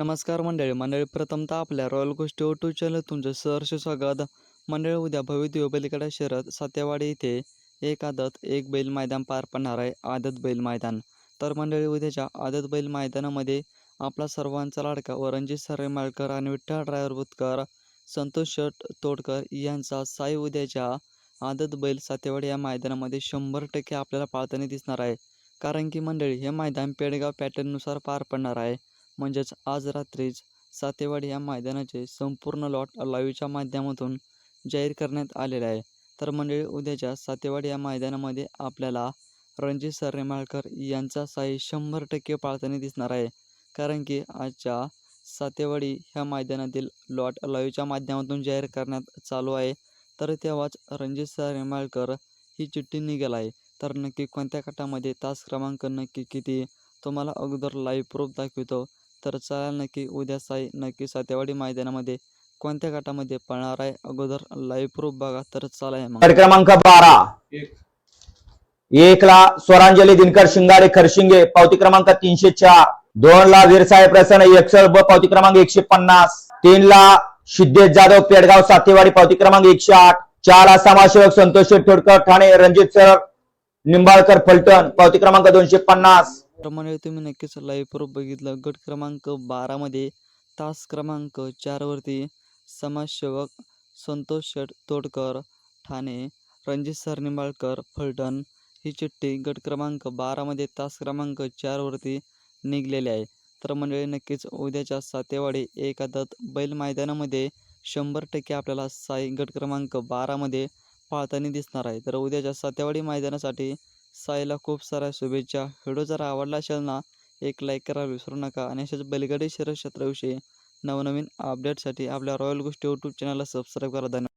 नमस्कार मंडळी. मंडळी प्रथमतः आपल्या रॉयल गोष्टी टू चॅनल तुमचं सहर्ष स्वागत. मंडळी उद्या भविष्य बैलकडा शहरात सातेवाडी येथे एक आदत एक बैल मैदान पार पडणार आहे आदत बैल मैदान. तर मंडळी उद्याच्या आदत बैल मैदानामध्ये आपला सर्वांचा लाडका वरणजित सर्रे आणि विठ्ठल ड्रायव्हर बुतकर संतोष शट तोडकर यांचा साई उद्याच्या आदत बैल सातेवाडी या मैदानामध्ये शंभर टक्के आपल्याला पाळताना दिसणार आहे. कारण की मंडळी हे मैदान पेडगाव पॅटर्ननुसार पार पडणार आहे. म्हणजेच आज रात्रीच सातेवाडी या मैदानाचे संपूर्ण लॉट लाईव्हच्या माध्यमातून जाहीर करण्यात आलेले आहे. तर मंडळी उद्याच्या सातेवाडी या मैदानामध्ये आपल्याला रणजित सरनेमाळकर यांचा साई शंभर टक्के पाळताना दिसणार आहे. कारण की आजच्या सातेवाडी ह्या मैदानातील लॉट लाईव्हच्या माध्यमातून जाहीर करण्यात चालू आहे. तर तेव्हाच रणजित सरनेमाळकर ही चिठ्ठी निघाल आहे. तर नक्की कोणत्या गटामध्ये तास क्रमांक नक्की किती तुम्हाला अगोदर लाईव्ह प्रूफ दाखवितो. तर चला नक्की उद्या साई नक्की सातेवाडी मैदानामध्ये कोणत्या गटामध्ये पळणार आहे? अगोदर लाईव्ह प्रूफ बघा तर चला गट क्रमांक बारा. एक ला स्वरांजली दिनकर शिंगारे खरशिंगे पावती क्रमांक तीनशे चार. दोन ला वीरसाहेब प्रसन्न एकसळ ब पावती क्रमांक एकशे पन्नास. तीन ला सिद्धेश जाधव पेडगाव सातेवाडी पावती क्रमांक एकशे आठ. चार ला समाजसेवक संतोष ठोडकर ठाणे रणजित सर निंबाळकर फलटण पावती क्रमांक दोनशे पन्नास. प्रमाणे तुम्ही नक्कीच लाईव्ह प्रूफ बघितलं. गट क्रमांक बारामध्ये तास क्रमांक चारवरती समाजसेवक संतोष शेठ तोडकर ठाणे रणजित सर निंबाळकर फलटण ही चिठ्ठी गट क्रमांक बारामध्ये तास क्रमांक चारवरती निघलेली आहे. तर मंडळी नक्कीच उद्याच्या सातेवाडी एकादत बैल मैदानामध्ये शंभर टक्के आपल्याला साई गट क्रमांक बारामध्ये पाळताना दिसणार आहे. तर उद्याच्या सातेवाडी मैदानासाठी साईला खूप साऱ्या शुभेच्छा. व्हिडिओ जर आवडला असेल ना एक लाईक करायला विसरू नका. आणि अशाच बैलगाडी शरीर क्षेत्राविषयी नवनवीन अपडेटसाठी आपल्या रॉयल गोष्टी यूट्यूब चॅनलला सबस्क्राईब करा. धन्यवाद.